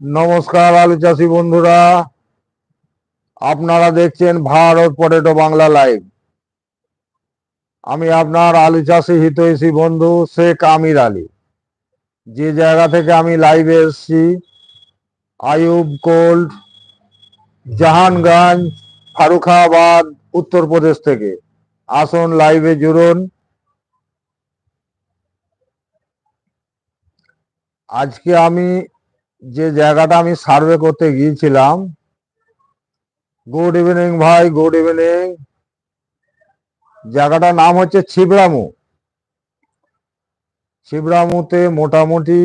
নমস্কার আলু চাষি বন্ধুরা। আপনারা দেখছেন ভারত পটেটো বাংলা লাইভ। আমি আপনার আলু চাষি হিতৈষী বন্ধু শেখ আমির আলী। যে জায়গা থেকে আমি লাইভে এসেছি আয়ুব কোল্ড, জাহানগঞ্জ, ফারুখাবাদ, উত্তরপ্রদেশ থেকে। আসুন লাইভে জুড়ুন। আজকে আমি যে জায়গাটা আমি সার্ভে করতে গিয়েছিলাম গুড ইভিনিং ভাই গুড ইভিনিং জায়গাটার নাম হচ্ছে ছিবড়ামু। ছিবড়ামুতে মোটামুটি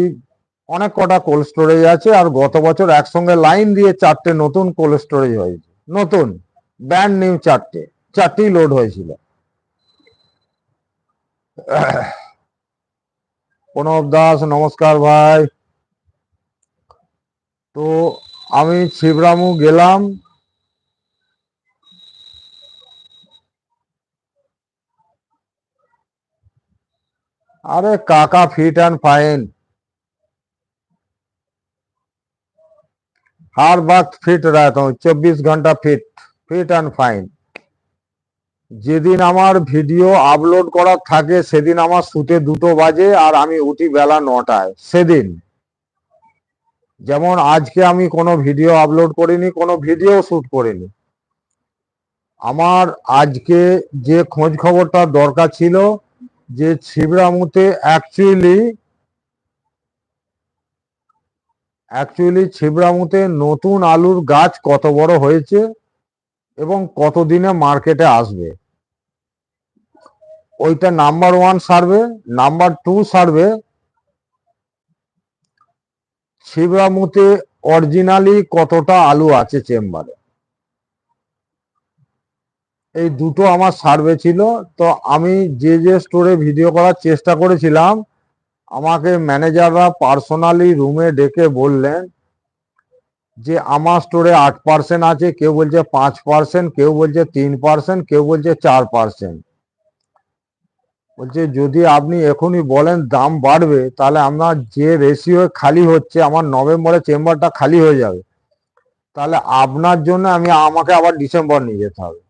অনেক কটা কোল্ড স্টোরেজ আছে আর গত বছর একসঙ্গে লাইন দিয়ে চারটে নতুন কোল্ড স্টোরেজ হয়েছে। নতুন ব্যান্ড নিউ চারটে, চারটেই লোড হয়েছিল। প্রণব দাস নমস্কার ভাই। তো আমি ছিবরামু গেলাম अरे काका फिट एंड फाइन हर वक्त फिट रहता हूँ चौबीस घंटा फिट ফিট অ্যান্ড ফাইন যেদিন আমার ভিডিও আপলোড করার থাকে সেদিন আমার শুতে দুটো বাজে আর আমি উঠি বেলা নটায় সেদিন যেমন আজকে আমি কোনো ভিডিও আপলোড করিনি, কোনো ভিডিও শুট করিনি। আমার আজকে যে খোঁজ খবরটা দরকার ছিল, যে ছিবড়ামুতে অ্যাকচুয়ালি অ্যাকচুয়ালি ছিবড়ামুতে নতুন আলুর গাছ কত বড় হয়েছে এবং কতদিনে মার্কেটে আসবে। ওইটা number one survey number two survey ছিবড়ামুতে originally কতটা আলু আছে চেম্বারে? এই দুটো আমার সার্ভে ছিল, তো আমি যে যে স্টোরে ভিডিও করার চেষ্টা করেছিলাম, আমাকে ম্যানেজাররা পার্সোনালি রুমে ডেকে বললেন যে, আমার স্টোরে আট পার্সেন্ট আছে, কেউ বলছে পাঁচ পার্সেন্ট কেউ বলছে তিন পার্সেন্ট কেউ বলছে চার পার্সেন্ট বলছে, যদি আপনি এখনই বলেন দাম বাড়বে, তাহলে আপনার যে রেশিও খালি হচ্ছে, আমার নভেম্বরে চেম্বারটা খালি হয়ে যাবে। তাহলে আপনার জন্য আমি, আমাকে আবার ডিসেম্বর নিয়ে যেতে হবে।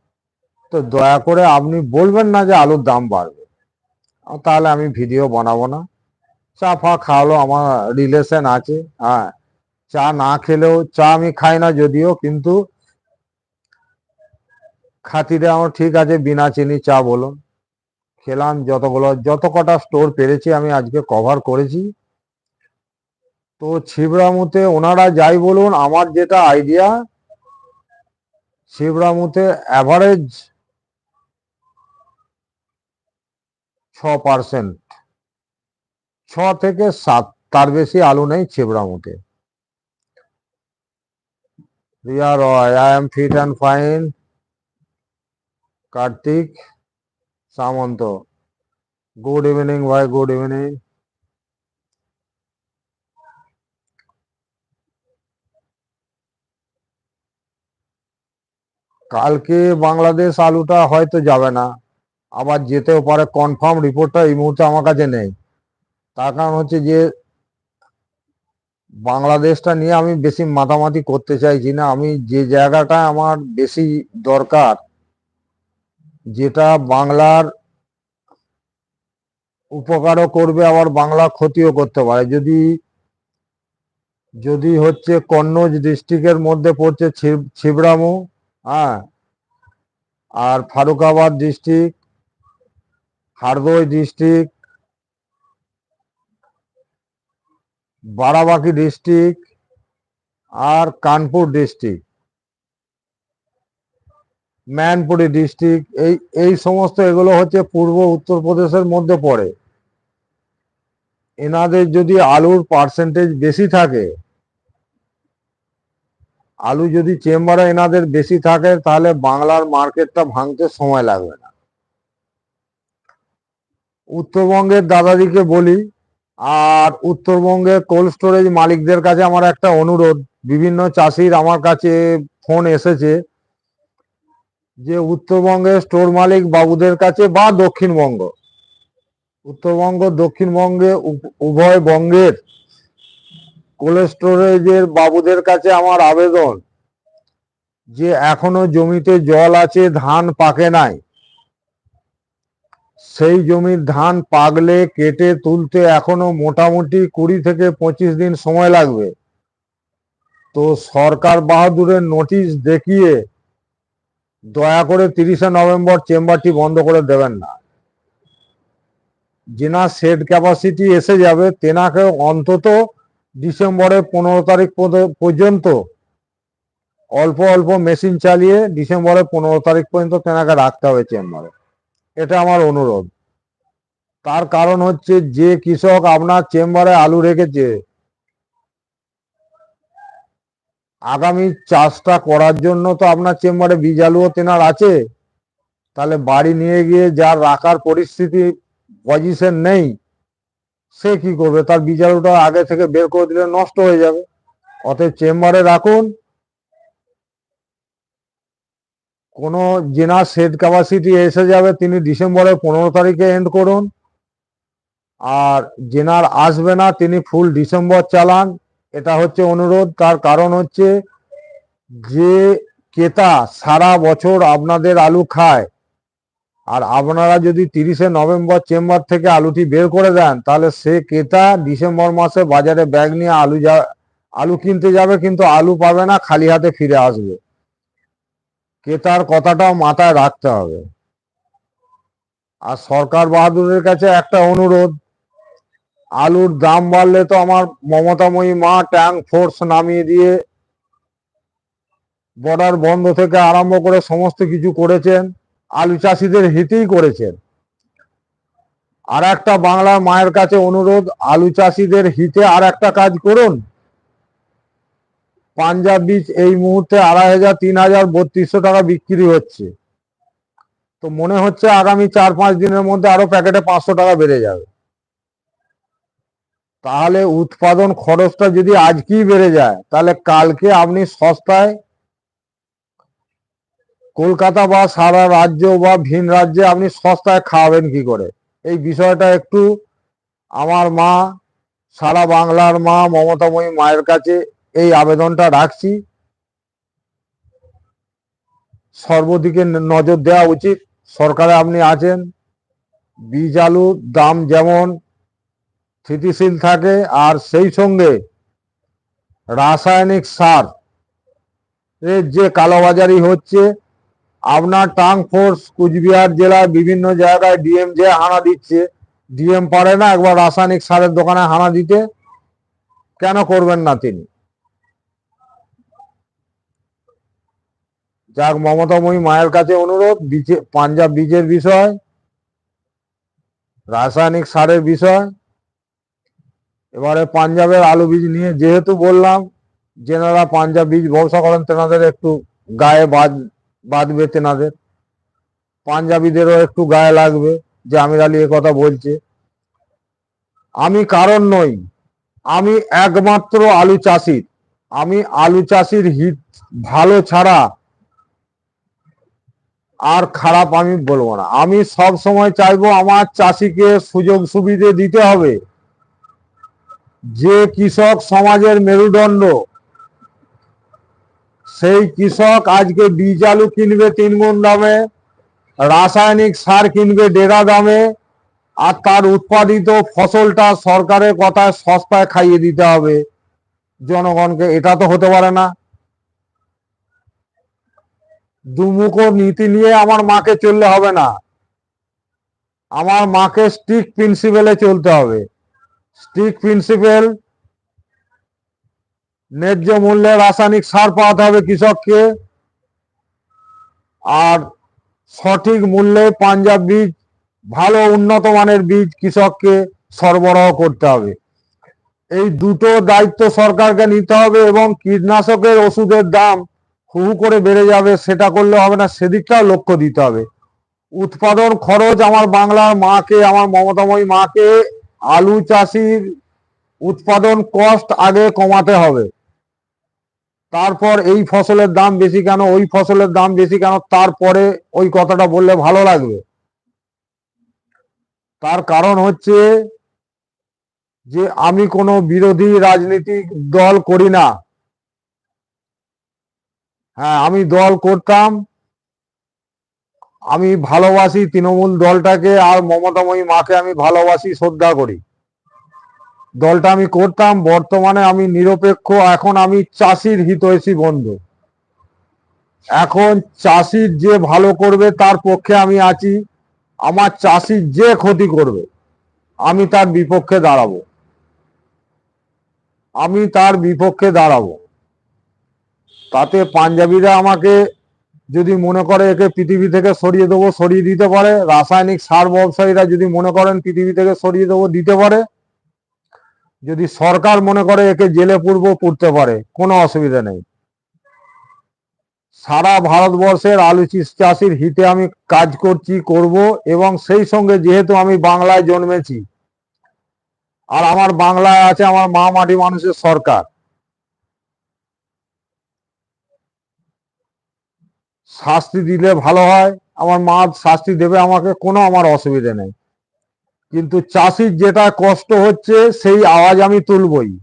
তো দয়া করে আপনি বলবেন না যে আলুর দাম বাড়বে। তাহলে আমি ভিডিও বানাবো না। চা ফা খাওয়ালো, আমার রিলেশন আছে। হ্যাঁ চা না খেলেও চা আমি খাই না যদিও, কিন্তু খাতিরে আমার ঠিক আছে, বিনা চিনি চা বলুন। খেলাম, যতগুলো যত কটা স্টোর পেরেছি আমি আজকে কভার করেছি। তো ছিবড়ামুতে ওনারা যাই বলুন, আমার যেটা আইডিয়া ছিবড়ামুতে অ্যাভারেজ ছ পার্সেন্ট ছ থেকে সাত, তার বেশি আলু নেই ছিবড়ামুতে Riya Roy I am fit and fine Kartik Samanta. Good evening ভাই গুড ইভিনিং কালকে বাংলাদেশ আলুটা হয়তো যাবে না। আবার যেতেও পারে কনফার্ম রিপোর্টটা এই মুহূর্তে আমার কাছে নেই। তার কারণ হচ্ছে যে, বাংলাদেশটা নিয়ে আমি বেশি মাতামাতি করতে চাইছি না। আমি যে জায়গাটা আমার বেশি দরকার যেটা বাংলার উপকারও করবে, আবার বাংলা ক্ষতিও করতে পারে। যদি যদি হচ্ছে কন্নৌজ ডিস্ট্রিক্টের মধ্যে পড়ছে ছিবরামু হ্যাঁ আর Farrukhabad district, Hardoi district, Barabanki district, আর কানপুর ডিস্ট্রিক্ট। ম্যানপুরি ডিস্ট্রিক্ট, এই এই সমস্ত এগুলো হচ্ছে পূর্ব উত্তরপ্রদেশের মধ্যে পড়ে। এনাদের যদি আলুর পার্সেন্টেজ বেশি থাকে, আলু যদি চেম্বারে এনাদের বেশি থাকে, তাহলে বাংলার মার্কেটটা ভাঙতে সময় লাগবে না। উত্তরবঙ্গের দাদাদিকে বলি, আর উত্তরবঙ্গের কোল্ড স্টোরেজ মালিকদের কাছে আমার একটা অনুরোধ, বিভিন্ন চাষির আমার কাছে ফোন এসেছে যে উত্তরবঙ্গের স্টোর মালিক বাবুদের কাছে বা দক্ষিণবঙ্গ। উত্তরবঙ্গ, দক্ষিণবঙ্গে উভ- উভয় বঙ্গের কোল্ড স্টোরেজের বাবুদের কাছে আমার আবেদন, যে এখনও জমিতে জল আছে, ধান পাকে নাই, সেই জমির ধান পাকলে, কেটে তুলতে এখনও মোটামুটি কুড়ি থেকে পঁচিশ দিন সময় লাগবে। তো সরকার বাহাদুরের নোটিশ দেখিয়ে দয়া করে তিরিশে নভেম্বর চেম্বারটি বন্ধ করে দেবেন না। যেনার সেট ক্যাপাসিটি এসে যাবে তেনাকে অন্তত ডিসেম্বরের পনেরো তারিখ পর্য- পর্যন্ত অল্প অল্প মেশিন চালিয়ে ডিসেম্বরের পনেরো তারিখ পর্যন্ত তেনাকে রাখতে হবে চেম্বারে। এটা আমার অনুরোধ। তার কারণ হচ্ছে যে কৃষক আপনার চেম্বারে আলু রেখেছে আগামী চাষটা করার জন্য তো আপনার চেম্বারে বীজ আলুও তেনার আছে। তাহলে বাড়ি নিয়ে গিয়ে যার রাখার পরিস্থিতি পজিশন নেই, সে কি করবে? তার বীজ আলুটা আগে থেকে বের করে দিলে নষ্ট হয়ে যাবে। অতএব চেম্বারে রাখুন। কোনো জেনার সেট ক্যাপাসিটি এসে যাবে, তিনি ডিসেম্বরের পনেরো তারিখে এন্ড করুন। আর জেনার আসবে না, তিনি ফুল ডিসেম্বর চালান। এটা হচ্ছে অনুরোধ, তার কারণ হচ্ছে যে ক্রেতা সারা বছর আপনাদের আলু খায়, আর আপনারা যদি তিরিশে নভেম্বর চেম্বার থেকে আলুটি বের করে দেন, তাহলে সে ক্রেতা ডিসেম্বর মাসে বাজারে ব্যাগ নিয়ে আলু যা, আলু কিনতে যাবে, কিন্তু আলু পাবে না, খালি হাতে ফিরে আসবে। ক্রেতার কথাটাও মাথায় রাখতে হবে। আর সরকার বাহাদুরের কাছে একটা অনুরোধ আলুর দাম বাড়লে তো আমার মমতাময়ী মা ট্যাঙ্ক ফোর্স নামিয়ে দিয়ে বর্ডার বন্ধ থেকে আরম্ভ করে সমস্ত কিছু করেছেন, আলু চাষিদের হিতেই করেছেন। আর একটা বাংলার মায়ের কাছে অনুরোধ, আলু চাষিদের হিতে আর একটা কাজ করুন। পাঞ্জাব বীজ এই মুহূর্তে আড়াই হাজার, তিন হাজার, বত্রিশশো টাকা বিক্রি হচ্ছে। তো মনে হচ্ছে আগামী চার পাঁচ দিনের মধ্যে আরও প্যাকেটে পাঁচশো টাকা বেড়ে যাবে। তাহলে উৎপাদন খরচটা যদি আজকেই বেড়ে যায়, তাহলে কালকে আপনি সস্তায় কলকাতা বা সারা রাজ্য বা ভিন রাজ্যে আপনি সস্তায় খাওয়াবেন কি করে? এই বিষয়টা একটু আমার মা, সারা বাংলার মা মমতাময়ী মায়ের কাছে এই আবেদনটা রাখছি। সর্বদিকে নজর দেওয়া উচিত। সরকারে আপনি আছেন। বীজ আলুর দাম যেমন স্থিতিশীল থাকে আর সেই সঙ্গে রাসায়নিক সার এর যে কালোবাজারি হচ্ছে, আপনার টাং ফোর্স কুচবিহার জেলার বিভিন্ন জায়গায় ডিএম যে হানা দিচ্ছে। ডিএম পারে না একবার রাসায়নিক সারের দোকানে হানা দিতে, কেন করবেন না তিনি? যাক মমতাময়ী মায়ের কাছে অনুরোধ পাঞ্জাব বীজের বিষয়, রাসায়নিক সারের বিষয় এবারে পাঞ্জাবের আলু বীজ নিয়ে যেহেতু বললাম যেনারা পাঞ্জাব বীজ ব্যবসা করেন তেনাদের একটু গায়ে বাদ বাঁধবে তেনাদের। পাঞ্জাবিদেরও একটু গায়ে লাগবে, যে আমির আলী কথা বলছে। আমি কারণ নই, আমি একমাত্র আলু চাষির। আমি আলু চাষির হিত ভালো ছাড়া আর খারাপ আমি বলব না। আমি সব সময় চাইব আমার চাষিকে সুযোগ সুবিধে দিতে হবে। যে কৃষক সমাজের মেরুদণ্ড, সেই কৃষক আজকে বীজ আলু কিনবে তিন গুণ দামে, রাসায়নিক সার কিনবে ডেরা দামে, আর তার উৎপাদিত ফসলটা সরকারের কথায় সস্তায় খাইয়ে দিতে হবে। জনগণকে এটা তো হতে পারে না। দুমুখো নীতি নিয়ে আমার মাকে চললে হবে না। আমার মাকে স্ট্রিক্ট প্রিন্সিপালে চলতে হবে। স্ট্রিক্ট প্রিন্সিপাল, ন্যায্য মূল্যে রাসায়নিক সার পাওয়াতে হবে কৃষককে। আর সঠিক মূল্যে পাঞ্জাব বীজ, ভালো উন্নত মানের বীজ কৃষককে সরবরাহ করতে হবে। এই দুটো দায়িত্ব সরকারকে নিতে হবে এবং কীটনাশকের ওষুধের দাম হু করে বেড়ে যাবে, সেটা করলে হবে না, সেদিকটাও লক্ষ্য দিতে হবে। উৎপাদন খরচ আমার বাংলার মাকে, আমার মমতাময়ী মাকে আলু চাষির উৎপাদন কস্ট আগে কমাতে হবে। তারপর এই ফসলের দাম বেশি কেন, ওই ফসলের দাম বেশি কেন, তারপরে ওই কথাটা বললে ভালো লাগবে। তার কারণ হচ্ছে যে আমি কোনো বিরোধী রাজনীতিক দল করি না। হ্যাঁ আমি দল করতাম আমি ভালোবাসি তৃণমূল দলটাকে আর মমতাময়ী মাকে আমি ভালোবাসি, শ্রদ্ধা করি। দলটা আমি করতাম, বর্তমানে আমি নিরপেক্ষ, এখন আমি চাষির হিতৈষী বন্ধু। এখন চাষির যে ভালো করবে, তার পক্ষে আমি আছি। আমার চাষির যে ক্ষতি করবে, আমি তার বিপক্ষে দাঁড়াবো। আমি তার বিপক্ষে দাঁড়াবো। তাতে পাঞ্জাবিরা আমাকে যদি মনে করে একে পৃথিবী থেকে সরিয়ে দেবো, সরিয়ে দিতে পারে। রাসায়নিক সার ব্যবসায়ীরা যদি মনে করেন পৃথিবী থেকে সরিয়ে দেবো, দিতে পারে। যদি সরকার মনে করে একে জেলে পূর্ব পুড়তে পারে, কোনো অসুবিধা নেই। সারা ভারতবর্ষের আলু চাষির হিতে আমি কাজ করছি, করব, এবং সেই সঙ্গে যেহেতু আমি বাংলায় জন্মেছি, আর আমার বাংলায় আছে, আমার মা মাটি মানুষের সরকার শাস্তি দিলে ভালো হয়। আমার মা শাস্তি দেবে আমাকে, কোনো আমার অসুবিধে নেই। কিন্তু চাষির যেটা কষ্ট হচ্ছে, সেই আওয়াজ আমি তুলবই।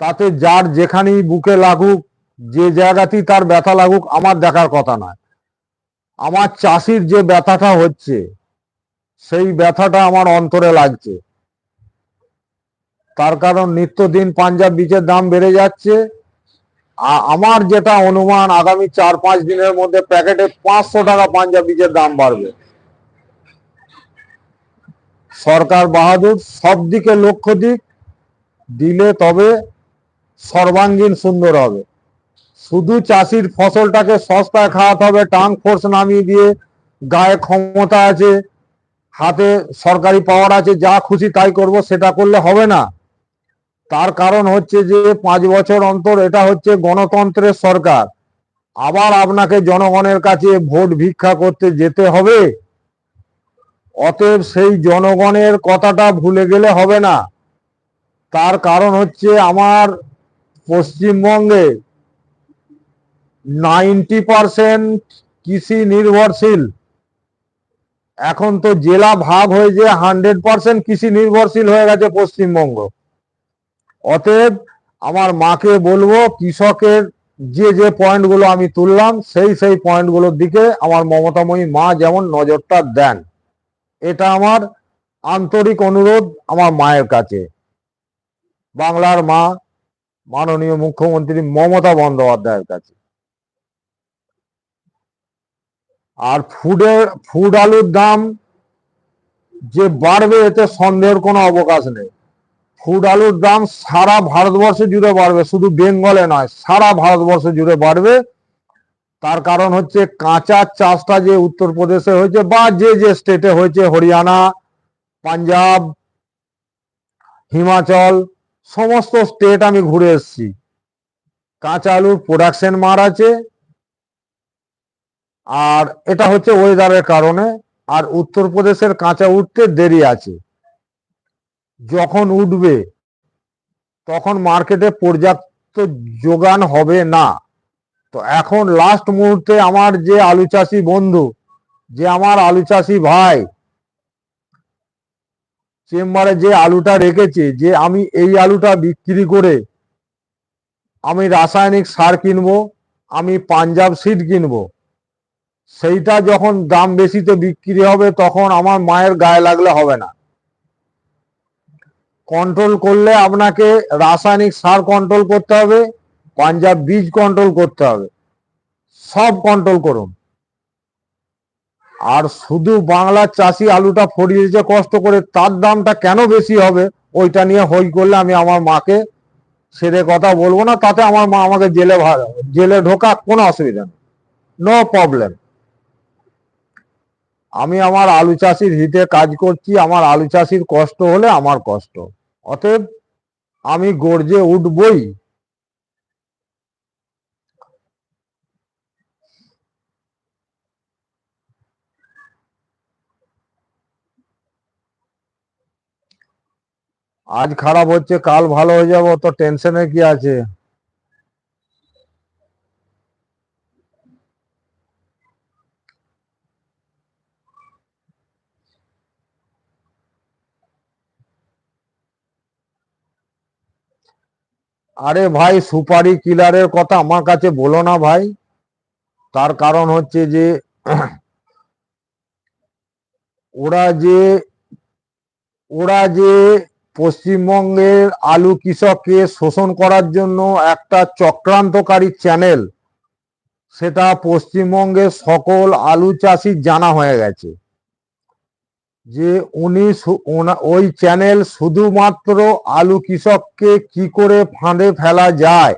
তাতে যার যেখানেই বুকে লাগুক, যে জায়গাতেই তার ব্যথা লাগুক, আমার দেখার কথা নয়। আমার চাষির যে ব্যথাটা হচ্ছে, সেই ব্যথাটা আমার অন্তরে লাগছে। তার কারণ নিত্যদিন পাঞ্জাব বীজের দাম বেড়ে যাচ্ছে। আমার যেটা অনুমান, আগামী চার পাঁচ দিনের মধ্যে প্যাকেটে পাঁচশো টাকা পাঞ্জাব বীজের দাম বাড়বে। সরকার বাহাদুর, সব দিকে লক্ষ্য দিক, দিলে তবে সর্বাঙ্গীন সুন্দর হবে। শুধু চাষির ফসলটাকে সস্তায় খাওয়াতে হবে টাং ফোর্স নামিয়ে দিয়ে গায়ে ক্ষমতা আছে, হাতে সরকারি পাওয়ার আছে, যা খুশি তাই করব, সেটা করলে হবে না। তার কারণ হচ্ছে যে পাঁচ বছর অন্তর এটা হচ্ছে গণতন্ত্রের সরকার। আবার আপনাকে জনগণের কাছে ভোট ভিক্ষা করতে যেতে হবে। অতএব সেই জনগণের কথাটা ভুলে গেলে হবে না। তার কারণ হচ্ছে আমার পশ্চিমবঙ্গে নাইনটি পারসেন্ট কৃষি নির্ভরশীল। এখন তো জেলা ভাগ হয়ে যে হান্ড্রেড পার্সেন্ট কৃষি নির্ভরশীল হয়ে গেছে পশ্চিমবঙ্গ। অতএব আমার মাকে বলব, কৃষকের যে যে পয়েন্টগুলো আমি তুললাম, সেই সেই পয়েন্টগুলোর দিকে আমার মমতাময়ী মা যেমন নজরটা দেন। এটা আমার আন্তরিক অনুরোধ আমার মায়ের কাছে। বাংলার মা, মাননীয় মুখ্যমন্ত্রী মমতা বন্দ্যোপাধ্যায়ের কাছে। আর ফুডের, ফুড আলুর দাম যে বাড়বে, এতে সন্দেহের কোনো অবকাশ নেই। ফুড আলুর দাম সারা ভারতবর্ষ জুড়ে বাড়বে, শুধু বেঙ্গলে নয়, সারা ভারতবর্ষ জুড়ে বাড়বে। তার কারণ হচ্ছে কাঁচা চাষটা যে উত্তরপ্রদেশে হয়েছে বা যে যে স্টেটে হয়েছে, হরিয়ানা, পাঞ্জাব, হিমাচল, সমস্ত স্টেট আমি ঘুরে এসছি। কাঁচা আলুর প্রোডাকশন মার আছে। আর এটা হচ্ছে ওয়েদারের কারণে। আর উত্তরপ্রদেশের কাঁচা উঠতে দেরি আছে। যখন উঠবে, তখন মার্কেটে পর্যাপ্ত যোগান হবে না। তো এখন লাস্ট মুহূর্তে আমার যে আলু চাষি বন্ধু, যে আমার আলু চাষি ভাই, চেম্বারে যে আলুটা রেখেছে, যে আমি এই আলুটা বিক্রি করে আমি রাসায়নিক সার কিনবো, আমি পাঞ্জাব সিড কিনবো, সেইটা যখন দাম বেশিতে বিক্রি হবে, তখন আমার মায়ের গায়ে লাগলে হবে না। কন্ট্রোল করলে আপনাকে রাসায়নিক সার কন্ট্রোল করতে হবে, পাঞ্জাব বীজ কন্ট্রোল করতে হবে, সব কন্ট্রোল করুন। আর শুধু বাংলার চাষি আলুটা ফরিয়েছে কষ্ট করে তার দামটা কেন বেশি হবে, ওইটা নিয়ে হই করলে আমি আমার মাকে সেরে কথা বলব না, তাতে আমার মা আমাকে জেলে জেলে ঢোকা কোনো অসুবিধা নেই। নো প্রবলেম আমি আমার আলু চাষির হিতে কাজ করছি, আমার আলু চাষির কষ্ট হলে আমার কষ্ট। অতএব আমি গর্জে উঠবই। আজ খারাপ হচ্ছে, কাল ভালো হয়ে যাব, তো টেনশনে কি আছে? আরে ভাই, সুপারি কিলারের কথা আমার কাছে বলো না ভাই। তার কারণ হচ্ছে যে, ওরা যে ওরা যে পশ্চিমবঙ্গের আলু কৃষককে শোষণ করার জন্য একটা চক্রান্তকারী চ্যানেল, সেটা পশ্চিমবঙ্গের সকল আলু চাষির জানা হয়ে গেছে। যে উনি ওই চ্যানেল শুধুমাত্র আলু কৃষককে কি করে ফাঁদে ফেলা যায়,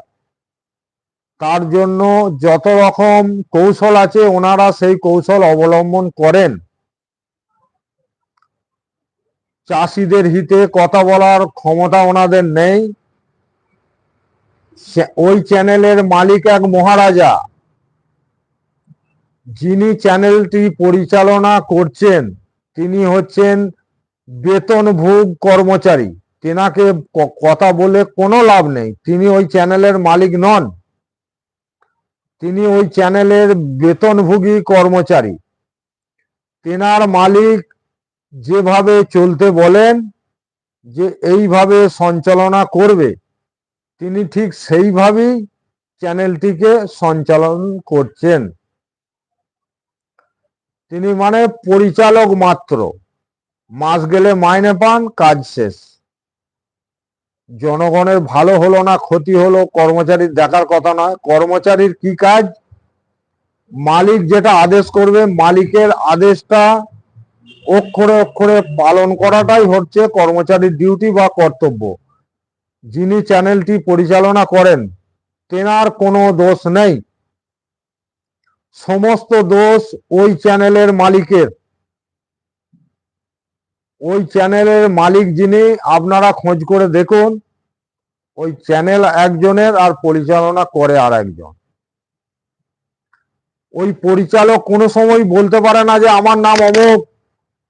তার জন্য যত রকম কৌশল আছে ওনারা সেই কৌশল অবলম্বন করেন। চাষিদের হিতে কথা বলার ক্ষমতা ওনাদের নেই। ওই চ্যানেলের মালিক এক মহারাজা, যিনি চ্যানেলটি পরিচালনা করছেন। তিনি হচ্ছেন বেতনভোগ কর্মচারী। তেনাকে কথা বলে কোনো লাভ নেই। তিনি ওই চ্যানেলের মালিক নন। তিনি ওই চ্যানেলের বেতনভোগী কর্মচারী। তেনার মালিক যেভাবে চলতে বলেন, যে এইভাবে সঞ্চালনা করবে, তিনি ঠিক সেইভাবেই চ্যানেলটিকে সঞ্চালন করছেন। তিনি মানে পরিচালক মাত্র। মাস গেলে মাইনে পান, কাজ শেষ। জনগণের ভালো হলো না, ক্ষতি হলো, কর্মচারীর দেখার কথা নয়। কর্মচারীর কি কাজ? মালিক যেটা আদেশ করবে, মালিকের আদেশটা অক্ষরে অক্ষরে পালন করাটাই হচ্ছে কর্মচারীর ডিউটি বা কর্তব্য। যিনি চ্যানেলটি পরিচালনা করেন, তেনার কোনো দোষ নেই। সমস্ত দোষ ওই চ্যানেলের মালিকের। ওই চ্যানেলের মালিক যিনি, আপনারা খোঁজ করে দেখুন, ওই চ্যানেল একজনের আর পরিচালনা করে আর একজন। ওই পরিচালক কোনো সময় বলতে পারে না যে, আমার নাম অমুক,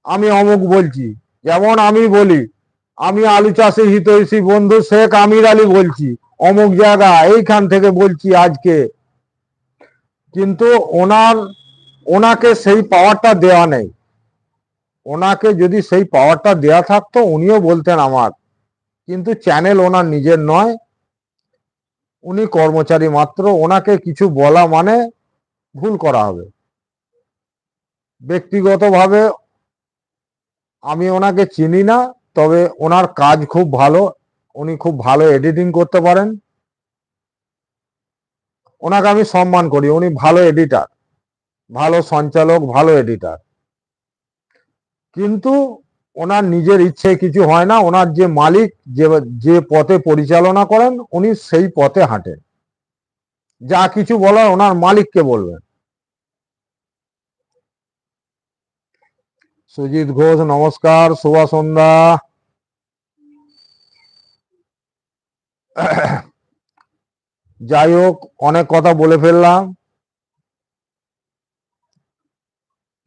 আমি অমুক বলছি। যেমন আমি বলি, আমি আলু চাষে, হিতৈষী বন্ধু শেখ আমির আলী বলছি, অমুক জায়গা, এইখান থেকে বলছি আজকে কিন্তু ওনার, ওনাকে সেই পাওয়ারটা দেওয়া নেই। ওনাকে যদি সেই পাওয়ারটা দেওয়া থাকতো, উনিও বলতেন আমার, কিন্তু চ্যানেল ওনার নিজের নয়, উনি কর্মচারী মাত্র, ওনাকে কিছু বলা মানে ভুল করা হবে। ব্যক্তিগতভাবে আমি ওনাকে চিনি না, তবে ওনার কাজ খুব ভালো, উনি খুব ভালো এডিটিং করতে পারেন। ওনাকে আমি সম্মান করি, উনি ভালো এডিটার ভালো সঞ্চালক, ভালো এডিটার কিন্তু ওনার নিজের ইচ্ছে কিছু হয় না, ওনার যে মালিক, যে যে পথে পরিচালনা করেন, উনি সেই পথে হাঁটেন। যা কিছু বলার ওনার মালিককে বলবেন। সুজিত ঘোষ, নমস্কার, শুভ সন্ধ্যা। যাই হোক অনেক কথা বলে ফেললাম।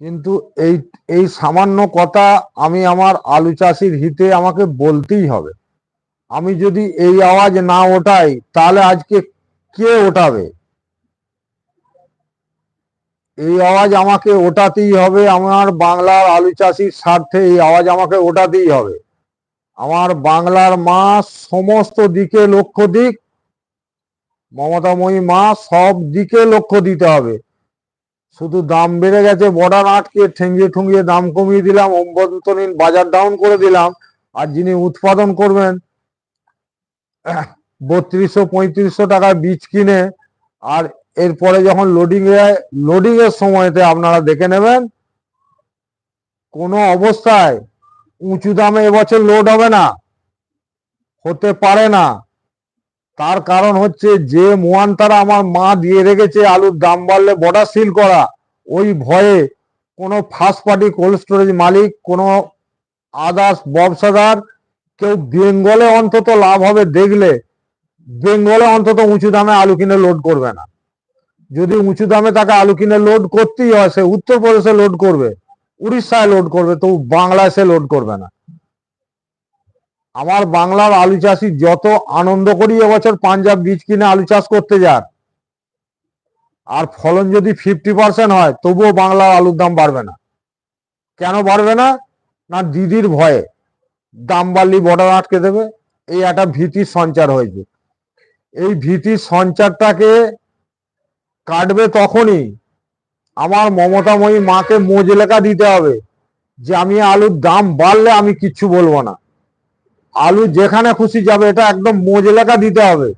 কিন্তু এই এই সামান্য কথা আমি আমার আলু চাষির হিতে আমাকে বলতেই হবে। আমি যদি এই আওয়াজ না ওঠাই, তাহলে আজকে কে ওঠাবে? এই আওয়াজ আমাকে ওঠাতেই হবে, আমার বাংলার আলু চাষির স্বার্থে এই আওয়াজ আমাকে ওঠাতেই হবে। আমার বাংলার মা সমস্ত দিকে লক্ষ্য দিক মমতাময়ী মা, সব দিকে লক্ষ্য দিতে হবে। শুধু দাম বেড়ে গেছে বর্ডার আটকে ঠেঙ্গিয়ে ঠুঙ্গিয়ে দাম কমিয়ে দিলাম অভ্যন্তরীণ বাজার ডাউন করে দিলাম, আর যিনি উৎপাদন করবেন, বত্রিশশো পঁয়ত্রিশশো টাকার বীজ কিনে, আর এরপরে যখন লোডিং লোডিং এর সময়তে আপনারা দেখে নেবেন, কোনো অবস্থায় উঁচু দামে এবছর লোড হবে না, হতে পারে না। তার কারণ হচ্ছে যে মোয়ান তারা আমার মা দিয়ে রেখেছে, আলুর দাম বাড়লে বর্ডার সিল করা, ওই ভয়ে কোনো ফার্স্ট পার্টি কোল্ড স্টোরেজ মালিক, কোনো আদার্স ব্যবসাদার, কেউ বেঙ্গলে অন্তত লাভ হবে দেখলে, বেঙ্গলে অন্তত উঁচু দামে আলু কিনে লোড করবে না। যদি উঁচু দামে তাকে আলু কিনে লোড করতেই হয়, সে উত্তরপ্রদেশে লোড করবে, উড়িষ্যায় লোড করবে, তো বাংলায় সে লোড করবে না। আমার বাংলার আলু চাষি যত আনন্দ করি এবছর পাঞ্জাব বীজ কিনে আলু চাষ করতে যান। আর ফলন যদি ফিফটি পার্সেন্ট হয়, তবুও বাংলার আলুর দাম বাড়বে না। কেন বাড়বে না? না, দিদির ভয়ে। দাম বাড়লি বর্ডার আটকে দেবে। এই একটা ভীতির সঞ্চার হয়েছে। এই ভীতির সঞ্চারটাকে কাটবে তখনই আমার মমতাময়ী মাকে মোজ লেখা দিতে হবে যে, আমি আলুর দাম বাড়লে আমি কিচ্ছু বলব না। আলু যেখানে খুশি যাবে, এটা একদম মোজ লেখা দিতে হবে।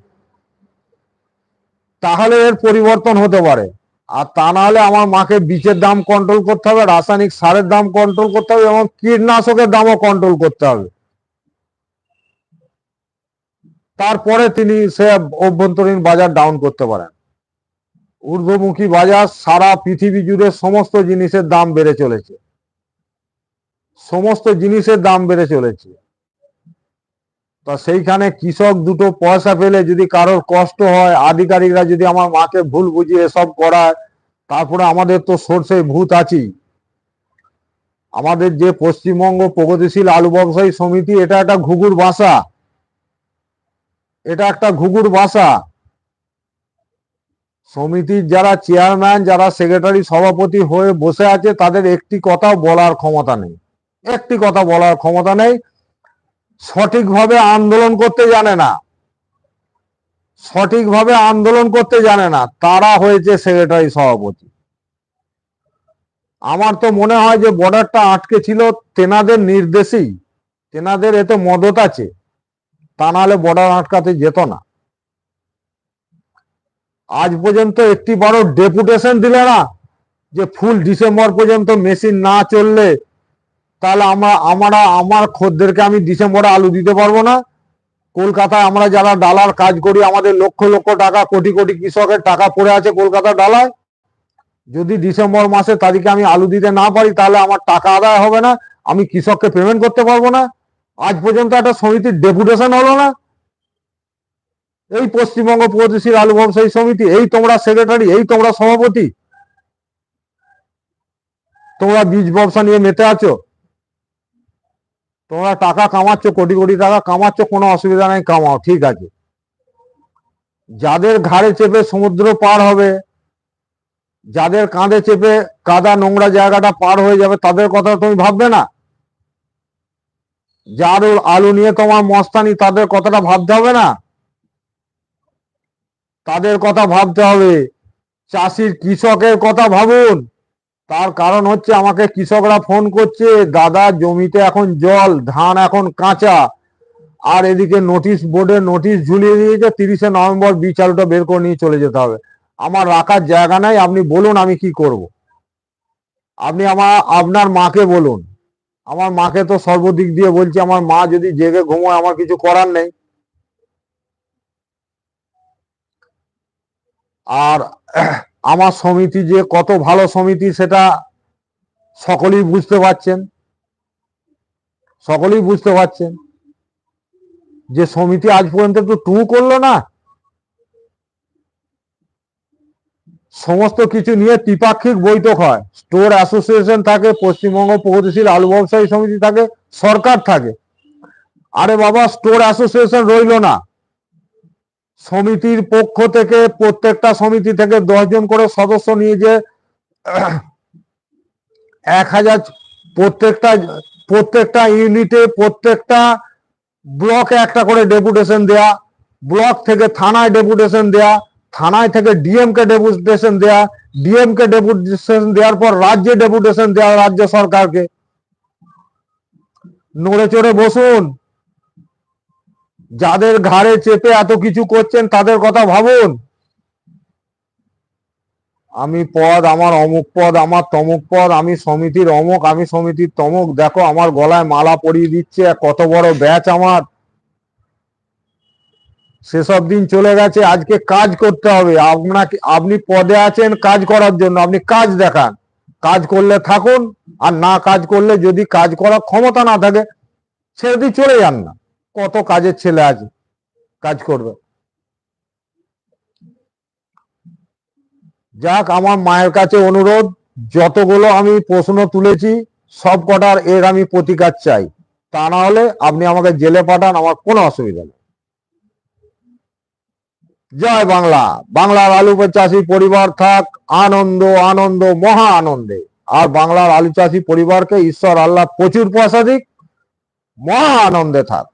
তাহলে এর পরিবর্তন হতে পারে। আর তা না হলে আমার মাকে বীজের দাম কন্ট্রোল করতে হবে, রাসায়নিক সারের দাম কন্ট্রোল করতে হবে এবং কীটনাশকের দামও কন্ট্রোল করতে হবে। তারপরে তিনি সে অভ্যন্তরীণ বাজার ডাউন করতে পারেন। ঊর্ধ্বমুখী বাজার সারা পৃথিবী জুড়ে সমস্ত জিনিসের দাম বেড়ে চলেছে। সমস্ত জিনিসের দাম বেড়ে চলেছে। তা সেইখানে কৃষক দুটো পয়সা পেলে যদি কারোর কষ্ট হয়, আধিকারিকরা যদি আমার মাকে ভুল বুঝিয়ে এসব করায়, তারপরে আমাদের তো সর্ষে ভূত আছেই। আমাদের যে পশ্চিমবঙ্গ প্রগতিশীল আলু ব্যবসায়ী সমিতি, এটা একটা ঘুঘুর বাসা। এটা একটা ঘুঘুর বাসা। সমিতির যারা চেয়ারম্যান, যারা সেক্রেটারি, সভাপতি হয়ে বসে আছে, তাদের একটি কথা বলার ক্ষমতা নেই। একটি কথা বলার ক্ষমতা নেই। সঠিকভাবে আন্দোলন করতে জানে না। সঠিকভাবে আন্দোলন করতে জানে না। তারা হয়েছে সেক্রেটারি সভাপতি। আমার তো মনে হয় যে বর্ডারটা আটকে ছিল, তেনাদের নির্দেশেই। তেনাদের এতে মদত আছে। তা নাহলে বর্ডার আটকাতে যেত না। আজ পর্যন্ত একটি বারো ডেপুটেশন দিলে না, যে ফুল ডিসেম্বর পর্যন্ত মেশিন না চললে তাহলে আমরা আমরা, আমার খদ্দেরকে আমি ডিসেম্বরে আলু দিতে পারব না। কলকাতায় আমরা যারা ডালার কাজ করি, আমাদের লক্ষ লক্ষ টাকা, কোটি কোটি কৃষকের টাকা পড়ে আছে কলকাতা ডালায় যদি ডিসেম্বর মাসে তারিখে আমি আলু দিতে না পারি, তাহলে আমার টাকা আদায় হবে না, আমি কৃষককে পেমেন্ট করতে পারব না। আজ পর্যন্ত একটা সমিতির ডেপুটেশন হলো না। এই পশ্চিমবঙ্গ প্রগতিশীল আলু ব্যবসায়ী সমিতি, এই তোমরা সেক্রেটারি এই তোমরা সভাপতি। তোমরা বীজ ব্যবসা নিয়ে মেতে আছো। তোমরা টাকা কামাচ্ছ, কোটি কোটি টাকা কামাচ্ছ, কোনো অসুবিধা নাই, কামাও, ঠিক আছে। যাদের ঘাড়ে চেপে সমুদ্র পার হবে, যাদের কাঁধে চেপে কাদা নোংরা জায়গাটা পার হয়ে যাবে, তাদের কথা তুমি ভাববে না? যার আলু নিয়ে তোমার মস্তানি, তাদের কথাটা ভাবতে হবে না? তাদের কথা ভাবতে হবে, চাষির কৃষকের কথা ভাবুন। তার কারণ হচ্ছে আমাকে কৃষকরা ফোন করছে, দাদা, জমিতে এখন জল, ধান এখন কাঁচা। আর এদিকে নোটিশ বোর্ডে নোটিশ ঝুলিয়ে দিয়েছে, তিরিশে নভেম্বর বীজ আলুটা বের করে নিয়ে চলে যেতে হবে। আমার রাখার জায়গা নাই, আপনি বলুন আমি কি করব। আপনি আমার, আপনার মাকে বলুন। আমার মাকে তো সর্বদিক দিয়ে বলছি, আমার মা যদি জেগে ঘুমোয়, আমার কিছু করার নেই। আর আমার সমিতি যে কত ভালো সমিতি সেটা সকলেই বুঝতে পারছেন। সকলেই বুঝতে পারছেন। যে সমিতি আজ পর্যন্ত একটু টু করল না। সমস্ত কিছু নিয়ে ত্রিপাক্ষিক বৈঠক হয়। স্টোর অ্যাসোসিয়েশন থাকে, পশ্চিমবঙ্গ প্রগতিশীল আলু ব্যবসায়ী সমিতি থাকে, সরকার থাকে। আরে বাবা, স্টোর অ্যাসোসিয়েশন রইল না। সমিতির পক্ষ থেকে, প্রত্যেকটা সমিতি থেকে জন করে সদস্য নিয়ে যে, এক হাজার প্রত্যেকটা প্রত্যেকটা ইউনিটে, প্রত্যেকটা ব্লকে একটা করে ডেপুটেশন দেয়া, ব্লক থেকে থানায় ডেপুটেশন দেয়া, থানায় থেকে ডিএম কে ডেপুটেশন দেয়া ডিএম কে ডেপুটেশন দেওয়ার পর রাজ্যে ডেপুটেশন দেওয়া, রাজ্য সরকারকে। নড়ে চড়ে বসুন। যাদের ঘাড়ে চেপে এত কিছু করছেন, তাদের কথা ভাবুন। আমি পদ, আমার অমুক পদ, আমার তমুক পদ, আমি সমিতির অমুক, আমি সমিতির তমুক। দেখো, আমার গলায় মালা পরিয়ে দিচ্ছে কত বড় ব্যাচ আমার। সেসব দিন চলে গেছে, আজকে কাজ করতে হবে। আপনাকে, আপনি পদে আছেন কাজ করার জন্য, আপনি কাজ দেখান। কাজ করলে থাকুন, আর না কাজ করলে যদি কাজ করার ক্ষমতা না থাকে ছেড়ে দিয়ে চলে যান না। কত কাজের ছেলে আছে, কাজ করবে। যাক, আমার মায়ের কাছে অনুরোধ, যতগুলো আমি প্রশ্ন তুলেছি, সব কটার এর আমি প্রতিকার চাই। তা না হলে আপনি আমাকে জেলে পাঠান, আমার কোনো অসুবিধা নেই। জয় বাংলা। বাংলার আলু চাষি পরিবার থাক, আনন্দ আনন্দ, মহা আনন্দে। আর বাংলার আলু চাষি পরিবারকে ঈশ্বর আল্লাহ প্রচুর পয়সা দিক, মহা আনন্দে থাক।